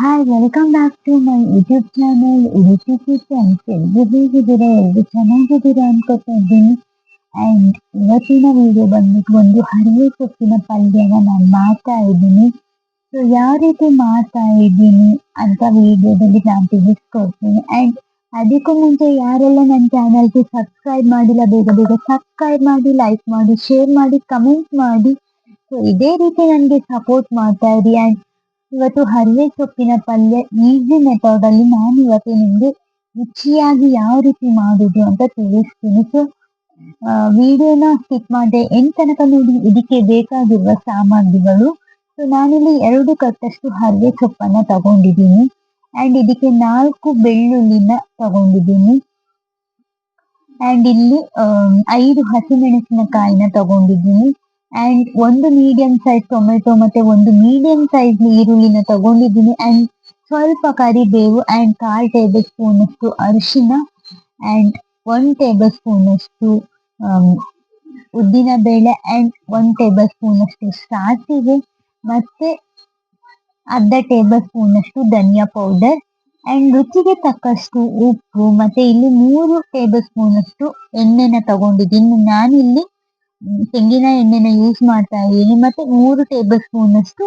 Hi welcome back to my YouTube channel Udupi kitchens ಎಲ್ರು ಹೇಗಿದ್ದೀರಾ ಎಲ್ರು ಚೆನ್ನಾಗಿದ್ದೀರಾ ಅನ್ಕೋತಾ ಇದ್ದೀನಿ ಆ್ಯಂಡ್ ಇವತ್ತಿನ ವಿಡಿಯೋ ಬಂದ್ಬಿಟ್ಟು ಒಂದು ಹರಿವೆ ಸೊಪ್ಪಿನ ಪಲ್ಯನ ನಾನು ಮಾಡ್ತಾ ಇದ್ದೀನಿ ಸೊ ಯಾವ ರೀತಿ ಮಾಡ್ತಾ ಇದ್ದೀನಿ ಅಂತ ವಿಡಿಯೋದಲ್ಲಿ ನಾನು ತಿಳಿಸ್ಕೊಡ್ತೀನಿ ಆ್ಯಂಡ್ ಅದಕ್ಕೂ ಮುಂಚೆ ಯಾರೆಲ್ಲ ನನ್ನ ಚಾನಲ್ಗೆ ಸಬ್ಸ್ಕ್ರೈಬ್ ಮಾಡಿಲ್ಲ ಬೇಗ ಬೇಗ ಸಬ್ಸ್ಕ್ರೈಬ್ ಮಾಡಿ ಲೈಕ್ ಮಾಡಿ ಶೇರ್ ಮಾಡಿ ಕಮೆಂಟ್ ಮಾಡಿ ಸೊ ಇದೇ ರೀತಿ ನನಗೆ ಸಪೋರ್ಟ್ ಮಾಡ್ತಾ ಇರಿ ಆ್ಯಂಡ್ ಇವತ್ತು ಹರಿವೆ ಸೊಪ್ಪಿನ ಪಲ್ಯ ಈಸಿ ಮೆಥಡ್ ಅಲ್ಲಿ ನಾನು ಇವತ್ತು ನಿಮಗೆ ರುಚಿಯಾಗಿ ಯಾವ ರೀತಿ ಮಾಡುದು ಅಂತ ತಿಳಿಸ್ತೀನಿ. ಸೊ ವಿಡಿಯೋನ ಸ್ಕಿಪ್ ಮಾಡಿದೆ ಎಂಟ್ ತನಕ ನೋಡಿ, ಇದಕ್ಕೆ ಬೇಕಾಗಿರುವ ಸಾಮಗ್ರಿಗಳು. ಸೊ ನಾನಿಲ್ಲಿ ಎರಡು ಕಟ್ಟಷ್ಟು ಹರಿವೆ ಸೊಪ್ಪನ್ನ ತಗೊಂಡಿದ್ದೀನಿ. ಅಂಡ್ ಇದಕ್ಕೆ ನಾಲ್ಕು ಬೆಳ್ಳುಳ್ಳಿನ ತಗೊಂಡಿದ್ದೀನಿ. ಅಂಡ್ ಇಲ್ಲಿ ಐದು ಹಸಿಮೆಣಸಿನಕಾಯಿನ ತಗೊಂಡಿದ್ದೀನಿ. ಅಂಡ್ ಒಂದು ಮೀಡಿಯಂ ಸೈಜ್ ಟೊಮೆಟೊ ಮತ್ತೆ ಒಂದು ಮೀಡಿಯಂ ಸೈಜ್ ಈರುಳ್ಳಿನ ತಗೊಂಡಿದ್ದೀನಿ. ಅಂಡ್ ಸ್ವಲ್ಪ ಕರಿಬೇವು ಅಂಡ್ ಕಾಲ್ ಟೇಬಲ್ ಸ್ಪೂನ್ ಅಷ್ಟು ಅರಿಶಿನ ಅಂಡ್ ಒನ್ ಟೇಬಲ್ ಸ್ಪೂನ್ ಅಷ್ಟು ಉದ್ದಿನ ಬೇಳೆ ಅಂಡ್ ಒನ್ ಟೇಬಲ್ ಸ್ಪೂನ್ ಅಷ್ಟು ಸಾಸಿವೆ ಮತ್ತೆ ಅರ್ಧ ಟೇಬಲ್ ಸ್ಪೂನ್ ಅಷ್ಟು ಧನಿಯಾ ಪೌಡರ್ ಅಂಡ್ ರುಚಿಗೆ ತಕ್ಕಷ್ಟು ಉಪ್ಪು ಮತ್ತೆ ಇಲ್ಲಿ ಮೂರು ಟೇಬಲ್ ಸ್ಪೂನ್ ಅಷ್ಟು ಎಣ್ಣೆನ ತಗೊಂಡಿದ್ದೀನಿ. ನಾನಿಲ್ಲಿ ತೆಂಗಿನ ಎಣ್ಣೆನ ಯೂಸ್ ಮಾಡ್ತಾ ಇದ್ದೀನಿ. ಮತ್ತೆ ಮೂರು ಟೇಬಲ್ ಸ್ಪೂನ್ ಅಷ್ಟು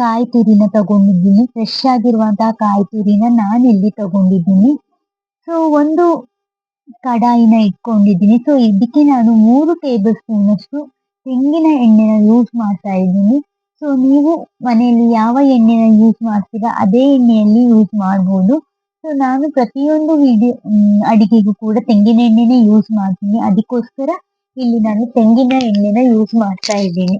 ಕಾಯಿ ತುರಿನ ತಗೊಂಡಿದ್ದೀನಿ. ಫ್ರೆಶ್ ಆಗಿರುವಂತಹ ಕಾಯಿ ತುರಿನ ನಾನು ಇಲ್ಲಿ ತಗೊಂಡಿದ್ದೀನಿ. ಸೊ ಒಂದು ಕಡಾಯಿನ ಇಟ್ಕೊಂಡಿದ್ದೀನಿ. ಸೊ ಇದಕ್ಕೆ ನಾನು ಮೂರು ಟೇಬಲ್ ಸ್ಪೂನ್ ಅಷ್ಟು ತೆಂಗಿನ ಎಣ್ಣೆನ ಯೂಸ್ ಮಾಡ್ತಾ ಇದ್ದೀನಿ. ಸೊ ನೀವು ಮನೆಯಲ್ಲಿ ಯಾವ ಎಣ್ಣೆನ ಯೂಸ್ ಮಾಡ್ತೀರಾ, ಅದೇ ಎಣ್ಣೆಯಲ್ಲಿ ಯೂಸ್ ಮಾಡ್ಬೋದು. ಸೊ ನಾನು ಪ್ರತಿಯೊಂದು ವಿಡಿಯೋ ಅಡಿಗೆಗೂ ಕೂಡ ತೆಂಗಿನ ಎಣ್ಣೆನೇ ಯೂಸ್ ಮಾಡ್ತೀನಿ. ಅದಕ್ಕೋಸ್ಕರ ಇಲ್ಲಿ ನಾನು ತೆಂಗಿನ ಎಣ್ಣೆನ ಯೂಸ್ ಮಾಡ್ತಾ ಇದ್ದೀನಿ.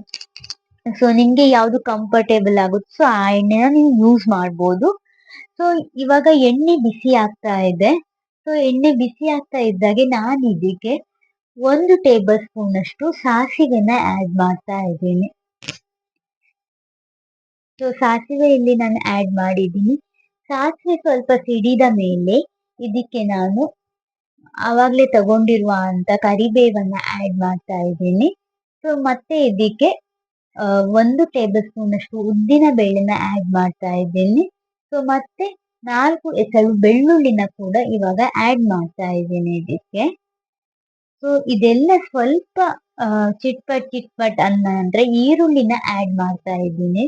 ಸೊ ನಿಮ್ಗೆ ಯಾವ್ದು ಕಂಫರ್ಟೇಬಲ್ ಆಗುತ್ತೆ ಸೊ ಆ ಎಣ್ಣೆನ ನೀವು ಯೂಸ್ ಮಾಡ್ಬೋದು. ಸೊ ಇವಾಗ ಎಣ್ಣೆ ಬಿಸಿ ಆಗ್ತಾ ಇದೆ. ಸೊ ಎಣ್ಣೆ ಬಿಸಿ ಆಗ್ತಾ ಇದ್ದಾಗೆ ನಾನು ಇದಕ್ಕೆ ಒಂದು ಟೇಬಲ್ ಸ್ಪೂನ್ ಅಷ್ಟು ಸಾಸಿವೆನ ಆಡ್ ಮಾಡ್ತಾ ಇದ್ದೀನಿ. ಸೊ ಸಾಸಿವೆ ಇಲ್ಲಿ ನಾನು ಆಡ್ ಮಾಡಿದ್ದೀನಿ. ಸಾಸಿವೆ ಸ್ವಲ್ಪ ಸಿಡಿದ ಮೇಲೆ ಇದಕ್ಕೆ ನಾನು ಆವಾಗಲೇ ತಗೊಂಡಿರುವ ಅಂತ ಕರಿಬೇವನ್ನ ಆಡ್ ಮಾಡ್ತಾ ಇದ್ದೀನಿ. ಸೊ ಮತ್ತೆ ಇದಕ್ಕೆ ಒಂದು ಟೇಬಲ್ ಸ್ಪೂನ್ ಅಷ್ಟು ಉದ್ದಿನ ಬೇಳೆನ ಆಡ್ ಮಾಡ್ತಾ ಇದ್ದೀನಿ. ಸೊ ಮತ್ತೆ ನಾಲ್ಕು ಎಸಳು ಬೆಳ್ಳುಳ್ಳಿನ ಕೂಡ ಇವಾಗ ಆಡ್ ಮಾಡ್ತಾ ಇದ್ದೀನಿ ಇದಕ್ಕೆ. ಸೊ ಇದೆಲ್ಲ ಸ್ವಲ್ಪ ಚಿಟ್ಪಟ್ ಚಿಟ್ಪಟ್ ಅನ್ನ ಅಂದ್ರೆ ಈರುಳ್ಳಿನ ಆಡ್ ಮಾಡ್ತಾ ಇದ್ದೀನಿ.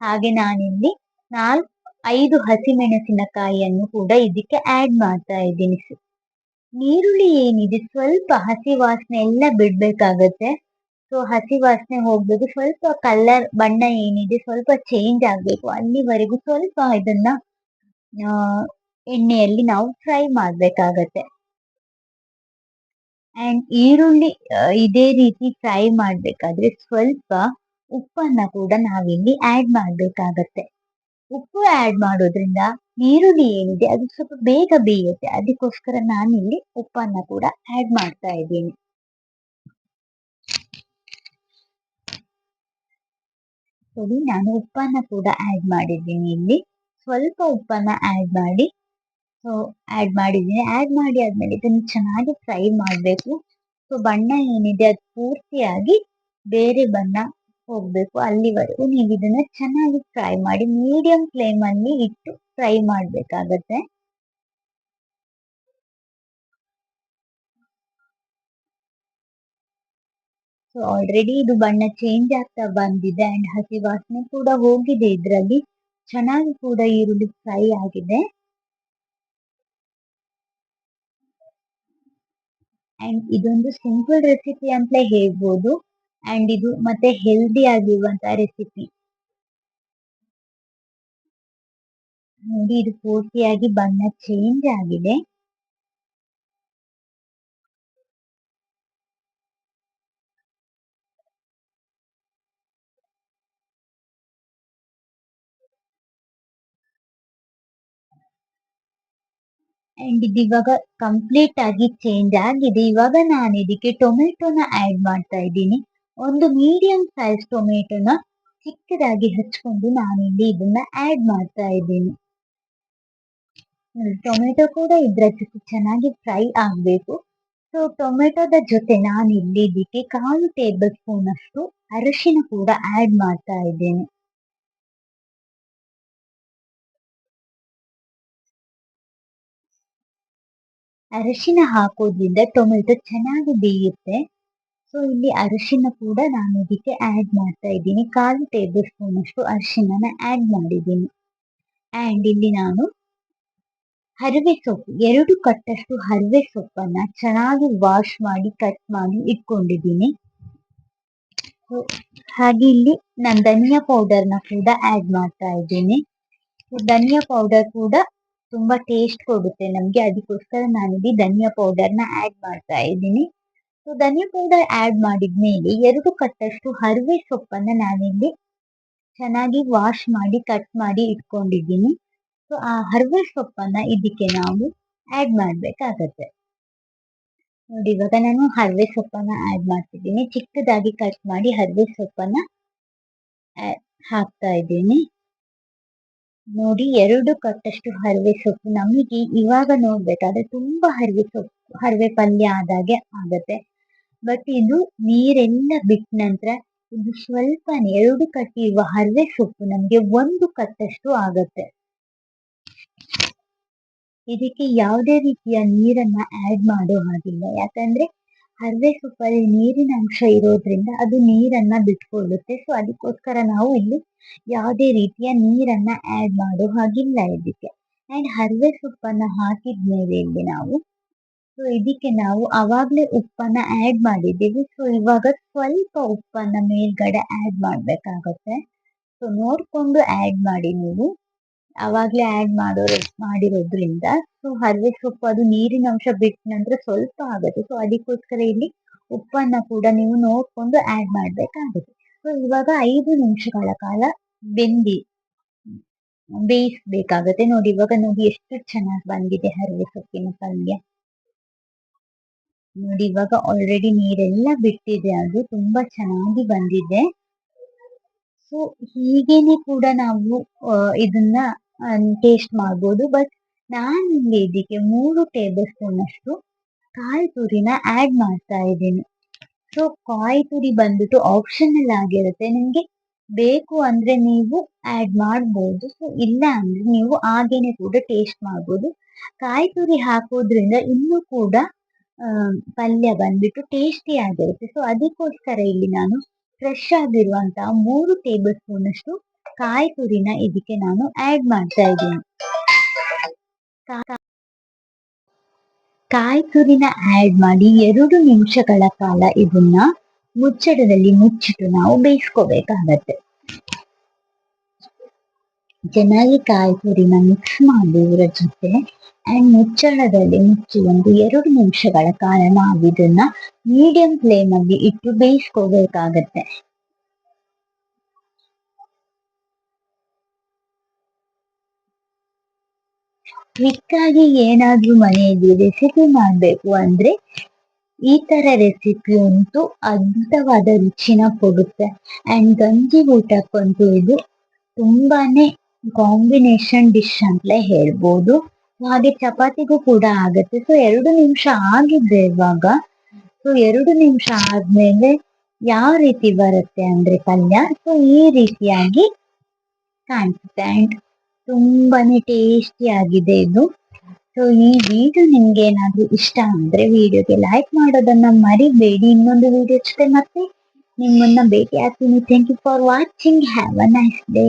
ಹಾಗೆ ನಾನಿಲ್ಲಿ ನಾಲ್ಕು, ಐದು ಹಸಿಮೆಣಸಿನಕಾಯಿಯನ್ನು ಕೂಡ ಇದಕ್ಕೆ ಆಡ್ ಮಾಡ್ತಾ ಇದ್ದೀನಿ. ನೀರುಳ್ಳಿ ಏನಿದೆ? ಸ್ವಲ್ಪ ಹಸಿ ವಾಸನೆ ಎಲ್ಲ ಬಿಡ್ಬೇಕಾಗತ್ತೆ. ಸೊ ಹಸಿ ವಾಸನೆ ಹೋಗ್ಬೇಕು ಸ್ವಲ್ಪ ಕಲರ್ ಬಣ್ಣ ಏನಿದೆ, ಸ್ವಲ್ಪ ಚೇಂಜ್ ಆಗ್ಬೇಕು. ಅಲ್ಲಿವರೆಗೂ ಸ್ವಲ್ಪ ಇದನ್ನ ಎಣ್ಣೆಯಲ್ಲಿ ನಾವು ಫ್ರೈ ಮಾಡ್ಬೇಕಾಗತ್ತೆ. ಅಂಡ್ ಈರುಳ್ಳಿ ಇದೇ ರೀತಿ ಫ್ರೈ ಮಾಡ್ಬೇಕಾದ್ರೆ ಸ್ವಲ್ಪ ಉಪ್ಪನ್ನ ಕೂಡ ನಾವಿಲ್ಲಿ ಆಡ್ ಮಾಡ್ಬೇಕಾಗತ್ತೆ. ಉಪ್ಪು ಆಡ್ ಮಾಡೋದ್ರಿಂದ ಈರುಳ್ಳಿ ಏನಿದೆ ಅದು ಸ್ವಲ್ಪ ಬೇಗ ಬೇಯುತ್ತೆ. ಅದಕ್ಕೋಸ್ಕರ ನಾನಿಲ್ಲಿ ಉಪ್ಪನ್ನ ಕೂಡ ಆಡ್ ಮಾಡ್ತಾ ಇದ್ದೀನಿ. ನೋಡಿ, ನಾನು ಉಪ್ಪನ್ನ ಕೂಡ ಆಡ್ ಮಾಡಿದ್ದೀನಿ ಇಲ್ಲಿ. ಸ್ವಲ್ಪ ಉಪ್ಪನ್ನ ಆಡ್ ಮಾಡಿ ಸೊ ಆಡ್ ಮಾಡಿದ್ದೀನಿ. ಆಡ್ ಮಾಡಿ ಆದ್ಮೇಲೆ ಇದನ್ನು ಚೆನ್ನಾಗಿ ಫ್ರೈ ಮಾಡಬೇಕು. ಸೊ ಬಣ್ಣ ಏನಿದೆ ಅದು ಪೂರ್ತಿಯಾಗಿ ಬೇರೆ ಬಣ್ಣ ಹೋಗ್ಬೇಕು ಅಲ್ಲಿವರೆಗೂ ನೀವು ಇದನ್ನ ಚೆನ್ನಾಗಿ ಫ್ರೈ ಮಾಡಿ ಮೀಡಿಯಂ ಫ್ಲೇಮ್ ಅಲ್ಲಿ ಇಟ್ಟು ಫ್ರೈ ಮಾಡ್ಬೇಕಾಗತ್ತೆ. ಸೊ ಆಲ್ರೆಡಿ ಇದು ಬಣ್ಣ ಚೇಂಜ್ ಆಗ್ತಾ ಬಂದಿದೆ ಅಂಡ್ ಹಸಿ ವಾಸನೆ ಕೂಡ ಹೋಗಿದೆ. ಇದರಲ್ಲಿ ಚೆನ್ನಾಗಿ ಕೂಡ ಈರುಳ್ಳಿ ಫ್ರೈ ಆಗಿದೆ. ಅಂಡ್ ಇದೊಂದು ಸಿಂಪಲ್ ರೆಸಿಪಿ ಅಂತಲೇ ಹೇಳ್ಬೋದು. ಅಂಡ್ ಇದು ಮತ್ತೆ ಹೆಲ್ದಿ ಆಗಿರುವಂತಹ ರೆಸಿಪಿ ನೋಡಿ, ಇದು ಪೂರ್ತಿಯಾಗಿ ಬಣ್ಣ ಚೇಂಜ್ ಆಗಿದೆ. ಅಂಡ್ ಇದು ಇವಾಗ ಕಂಪ್ಲೀಟ್ ಆಗಿ ಚೇಂಜ್ ಆಗಿದೆ. ಇವಾಗ ನಾನು ಇದಕ್ಕೆ ಟೊಮೆಟೊನ ಆಡ್ ಮಾಡ್ತಾ ಇದ್ದೀನಿ. ಒಂದು ಮೀಡಿಯಂ ಸೈಜ್ ಟೊಮೆಟೊನ ಚಿಕ್ಕದಾಗಿ ಹಚ್ಕೊಂಡು ನಾನಿಲ್ಲಿ ಇದನ್ನ ಆ್ಯಡ್ ಮಾಡ್ತಾ ಇದ್ದೀನಿ. ಟೊಮೆಟೊ ಕೂಡ ಇದ್ರ ಜೊತೆ ಚೆನ್ನಾಗಿ ಫ್ರೈ ಆಗಬೇಕು. ಸೊ ಟೊಮೆಟೊದ ಜೊತೆ ನಾನಿಲ್ಲಿ ಇದಕ್ಕೆ ಕಾಲು ಟೇಬಲ್ ಸ್ಪೂನ್ ಅಷ್ಟು ಅರಿಶಿನ ಕೂಡ ಆ್ಯಡ್ ಮಾಡ್ತಾ ಇದ್ದೇನೆ. ಅರಿಶಿನ ಹಾಕೋದ್ರಿಂದ ಟೊಮೆಟೊ ಚೆನ್ನಾಗಿ ಬೇಯುತ್ತೆ. ಸೊ ಇಲ್ಲಿ ಅರಿಶಿನ ಕೂಡ ನಾನು ಇದಕ್ಕೆ ಆ್ಯಡ್ ಮಾಡ್ತಾ ಇದ್ದೀನಿ. ಕಾಲು ಟೇಬಲ್ ಸ್ಪೂನ್ ಅಷ್ಟು ಅರಿಶಿನನ ಆಡ್ ಮಾಡಿದ್ದೀನಿ. ಆ್ಯಂಡ್ ಇಲ್ಲಿ ನಾನು ಹರಿವೆ ಸೊಪ್ಪು, ಎರಡು ಕಟ್ಟಷ್ಟು ಹರಿವೆ ಸೊಪ್ಪನ್ನ ಚೆನ್ನಾಗಿ ವಾಶ್ ಮಾಡಿ ಕಟ್ ಮಾಡಿ ಇಟ್ಕೊಂಡಿದ್ದೀನಿ. ಹಾಗೆ ಇಲ್ಲಿ ನಾನು ಧನಿಯಾ ಪೌಡರ್ನ ಕೂಡ ಆ್ಯಡ್ ಮಾಡ್ತಾ ಇದ್ದೀನಿ. ಧನಿಯಾ ಪೌಡರ್ ಕೂಡ ತುಂಬಾ ಟೇಸ್ಟ್ ಕೊಡುತ್ತೆ. ನಮಗೆ ಅದಕ್ಕೋಸ್ಕರ ನಾನಿಲ್ಲಿ ಧನಿಯಾ ಪೌಡರ್ನ ಆ್ಯಡ್ ಮಾಡ್ತಾ ಇದ್ದೀನಿ. ಸೊ ಧನಿಯಾ ಪೌಡರ್ ಆಡ್ ಮಾಡಿದ್ಮೇಲೆ ಎರಡು ಕಟ್ಟಷ್ಟು ಹರಿವೆ ಸೊಪ್ಪನ್ನ ನಾನಿಲ್ಲಿ ಚೆನ್ನಾಗಿ ವಾಶ್ ಮಾಡಿ ಕಟ್ ಮಾಡಿ ಇಟ್ಕೊಂಡಿದ್ದೀನಿ. ಸೊ ಆ ಹರಿವೆ ಸೊಪ್ಪನ್ನ ಇದಕ್ಕೆ ನಾವು ಆಡ್ ಮಾಡಬೇಕಾಗತ್ತೆ. ನೋಡಿ, ಇವಾಗ ನಾನು ಹರಿವೆ ಸೊಪ್ಪನ್ನ ಆಡ್ ಮಾಡ್ತಿದ್ದೀನಿ. ಚಿಕ್ಕದಾಗಿ ಕಟ್ ಮಾಡಿ ಹರಿವೆ ಸೊಪ್ಪನ್ನ ಹಾಕ್ತಾ ಇದ್ದೀನಿ. ನೋಡಿ, ಎರಡು ಕಟ್ಟಷ್ಟು ಹರಿವೆ ಸೊಪ್ಪು ನಮಗೆ ಇವಾಗ ನೋಡ್ಬೇಕಾದ್ರೆ ತುಂಬಾ ಹರಿವೆ ಸೊಪ್ಪು, ಹರಿವೆ ಪಲ್ಯ ಆದಾಗೆ ಆಗತ್ತೆ. ಬಟ್ ಇದು ನೀರೆಲ್ಲ ಬಿಟ್ಟ ನಂತರ ಇದು ಸ್ವಲ್ಪ ಎರಡು ಕಟ್ಟಿರುವ ಹರಿವೆ ಸೊಪ್ಪು ನಮಗೆ ಒಂದು ಕಟ್ಟಷ್ಟು ಆಗತ್ತೆ. ಇದಕ್ಕೆ ಯಾವುದೇ ರೀತಿಯ ನೀರನ್ನ ಆಡ್ ಮಾಡೋ ಹಾಗಿಲ್ಲ. ಯಾಕಂದ್ರೆ ಹರಿವೆ ಸೊಪ್ಪಲ್ಲಿ ನೀರಿನ ಅಂಶ ಇರೋದ್ರಿಂದ ಅದು ನೀರನ್ನ ಬಿಟ್ಕೊಳ್ಳುತ್ತೆ. ಸೊ ಅದಕ್ಕೋಸ್ಕರ ನಾವು ಇಲ್ಲಿ ಯಾವುದೇ ರೀತಿಯ ನೀರನ್ನ ಆಡ್ ಮಾಡೋ ಹಾಗಿಲ್ಲ ಇದಕ್ಕೆ. ಅಂಡ್ ಹರಿವೆ ಸೊಪ್ಪನ್ನ ಹಾಕಿದ್ಮೇಲೆ ಇಲ್ಲಿ ನಾವು ಸೊ ಇದಕ್ಕೆ ನಾವು ಆವಾಗಲೇ ಉಪ್ಪನ್ನ ಆಡ್ ಮಾಡಿದ್ದೀವಿ. ಸೊ ಇವಾಗ ಸ್ವಲ್ಪ ಉಪ್ಪನ್ನ ಮೇಲ್ಗಡೆ ಆಡ್ ಮಾಡ್ಬೇಕಾಗತ್ತೆ. ಸೊ ನೋಡ್ಕೊಂಡು ಆಡ್ ಮಾಡಿ ನೀವು. ಆವಾಗಲೇ ಆಡ್ ಮಾಡೋ ಮಾಡಿರೋದ್ರಿಂದ. ಸೊ ಹರಿವೆ ಸೊಪ್ಪು ಅದು ನೀರಿನ ಅಂಶ ಬಿಟ್ಟ ನಂತರ ಸ್ವಲ್ಪ ಆಗುತ್ತೆ. ಸೊ ಅದಕ್ಕೋಸ್ಕರ ಇಲ್ಲಿ ಉಪ್ಪನ್ನ ಕೂಡ ನೀವು ನೋಡ್ಕೊಂಡು ಆಡ್ ಮಾಡಬೇಕಾಗುತ್ತೆ. ಸೊ ಇವಾಗ ಐದು ನಿಮಿಷಗಳ ಕಾಲ ಬೆಂದಿ, ಬೇಯಿಸ್ಬೇಕಾಗತ್ತೆ. ನೋಡಿ, ಇವಾಗ ನೋಡಿ ಎಷ್ಟು ಚೆನ್ನಾಗಿ ಬಂದಿದೆ ಹರಿವೆ ಸೊಪ್ಪಿನ ಪಲ್ಯ. ನೋಡಿ, ಇವಾಗ ಆಲ್ರೆಡಿ ನೀರೆಲ್ಲ ಬಿಟ್ಟಿದೆ. ಅದು ತುಂಬಾ ಚೆನ್ನಾಗಿ ಬಂದಿದೆ. ಸೊ ಹೀಗೇನೆ ಕೂಡ ನಾವು ಇದನ್ನ ಟೇಸ್ಟ್ ಮಾಡ್ಬೋದು. ಬಟ್ ನಾನು ಇಲ್ಲಿ ಇದಕ್ಕೆ ಮೂರು ಟೇಬಲ್ ಸ್ಪೂನ್ ಅಷ್ಟು ಕಾಯಿ ತುರಿನ ಆ್ಯಡ್ ಮಾಡ್ತಾ ಇದ್ದೀನಿ. ಸೊ ಕಾಯಿ ತುರಿ ಬಂದ್ಬಿಟ್ಟು ಆಪ್ಷನಲ್ ಆಗಿರುತ್ತೆ. ನಿಮಗೆ ಬೇಕು ಅಂದ್ರೆ ನೀವು ಆ್ಯಡ್ ಮಾಡ್ಬೋದು. ಸೊ ಇಲ್ಲ ಅಂದ್ರೆ ನೀವು ಹಾಗೇನೆ ಕೂಡ ಟೇಸ್ಟ್ ಮಾಡ್ಬೋದು. ಕಾಯಿ ತುರಿ ಹಾಕೋದ್ರಿಂದ ಇನ್ನೂ ಕೂಡ ಪಲ್ಯ ಬಂದ್ಬಿಟ್ಟು ಟೇಸ್ಟಿ ಆಗಿರುತ್ತೆ. ಸೊ ಅದಕ್ಕೋಸ್ಕರ ಇಲ್ಲಿ ನಾನು ಫ್ರೆಶ್ ಆಗಿರುವಂತಹ ಮೂರು ಟೇಬಲ್ ಸ್ಪೂನ್ ಅಷ್ಟು ಕಾಯಿ ತುರಿನ ಇದಕ್ಕೆ ನಾನು ಆಡ್ ಮಾಡ್ತಾ ಇದ್ದೀನಿ. ಕಾಯಿ ತುರಿನ ಆಡ್ ಮಾಡಿ ಎರಡು ನಿಮಿಷಗಳ ಕಾಲ ಇದನ್ನ ಮುಚ್ಚಡದಲ್ಲಿ ಮುಚ್ಚಿಟ್ಟು ನಾವು ಬೇಯಿಸ್ಕೋಬೇಕಾಗತ್ತೆ. ಚೆನ್ನಾಗಿ ಕಾಯಿ ತುರಿನ ಮಿಕ್ಸ್ ಮಾಡಿ ಇದರ ಜೊತೆ ಅಂಡ್ ಮುಚ್ಚಳದಲ್ಲಿ ಮುಚ್ಚಿ ಒಂದು ಎರಡು ನಿಮಿಷಗಳ ಕಾಲ ನಾವು ಇದನ್ನ ಮೀಡಿಯಂ ಫ್ಲೇಮ್ ಅಲ್ಲಿ ಇಟ್ಟು ಬೇಯಿಸ್ಕೋಬೇಕಾಗತ್ತೆ. ಕ್ವಿಕ್ ಆಗಿ ಏನಾದ್ರೂ ಮನೆಯಲ್ಲಿ ರೆಸಿಪಿ ಮಾಡಬೇಕು ಅಂದ್ರೆ ಈ ತರ ರೆಸಿಪಿ ಅಂತೂ ಅದ್ಭುತವಾದ ರುಚಿನ ಕೊಡುತ್ತೆ. ಅಂಡ್ ಗಂಜಿ ಊಟಕ್ಕಂತೂ ಇದು ತುಂಬಾನೇ ಕಾಂಬಿನೇಷನ್ ಡಿಶ್ ಅಂತಲೇ ಹೇಳ್ಬೋದು. ಹಾಗೆ ಚಪಾತಿಗೂ ಕೂಡ ಆಗತ್ತೆ. ಸೊ ಎರಡು ನಿಮಿಷ ಆಗಿದೆ ಇವಾಗ ಸೊ ಎರಡು ನಿಮಿಷ ಆದ್ಮೇಲೆ ಯಾವ ರೀತಿ ಬರುತ್ತೆ ಅಂದ್ರೆ ಪಲ್ಯ? ಸೊ ಈ ರೀತಿಯಾಗಿ ಕಾಣಿಸುತ್ತೆ. ಅಂಡ್ ತುಂಬಾನೇ ಟೇಸ್ಟಿ ಆಗಿದೆ ಇದು. ಸೊ ಈ ವಿಡಿಯೋ ನಿಮ್ಗೆ ಏನಾದ್ರೂ ಇಷ್ಟ ಅಂದ್ರೆ ವಿಡಿಯೋಗೆ ಲೈಕ್ ಮಾಡೋದನ್ನ ಮರಿಬೇಡಿ. ಇನ್ನೊಂದು ವಿಡಿಯೋ ಜೊತೆ ಮತ್ತೆ ನಿಮ್ಮನ್ನ ಭೇಟಿ ಆಗ್ತೀನಿ thank you for watching have a nice day